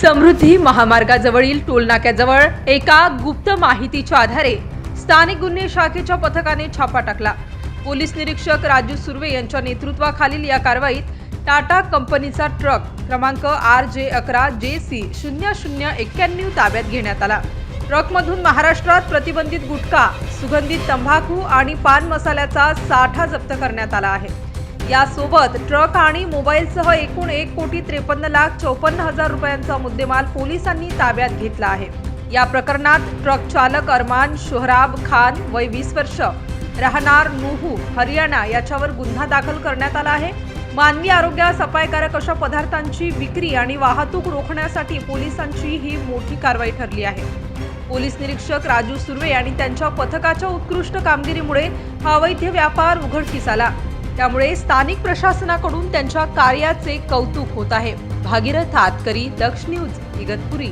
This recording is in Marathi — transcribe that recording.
समृद्धी महामार्गाजवळील टोलनाक्याजवळ एका गुप्त माहितीच्या आधारे स्थानिक गुन्हे शाखेच्या पथकाने छापा टाकला. पोलीस निरीक्षक राजू सुर्वे यांच्या नेतृत्वाखालील या कारवाईत टाटा कंपनीचा ट्रक क्रमांक आर जे अकरा जे सी शून्य शून्य एक्क्याण्णव ताब्यात घेण्यात आला. ट्रकमधून महाराष्ट्रात प्रतिबंधित गुटखा सुगंधित तंबाखू आणि पान मसाल्याचा साठा जप्त करण्यात आला आहे. यासोबत ट्रक आणि मोबाईलसह एकूण एक कोटी त्रेपन्न लाख चौपन्न हजार रुपयांचा मुद्देमाल पोलिसांनी ताब्यात घेतला आहे. या प्रकरणात ट्रक चालक अरमान शोहराब खान वय वीस वर्ष राहणार नुहू हरियाणा याच्यावर गुन्हा दाखल करण्यात आला आहे. मानवी आरोग्यास अपायकारक अशा पदार्थांची विक्री आणि वाहतूक रोखण्यासाठी पोलिसांची ही मोठी कारवाई ठरली आहे. पोलीस निरीक्षक राजू सुर्वे आणि त्यांच्या पथकाच्या उत्कृष्ट कामगिरीमुळे हा अवैध व्यापार उघडकीस आला. त्यामुळे स्थानिक प्रशासनाकडून त्यांच्या कार्याचे कौतुक होत आहे. भागीरथ आतकरी दक्ष न्यूज इगतपुरी.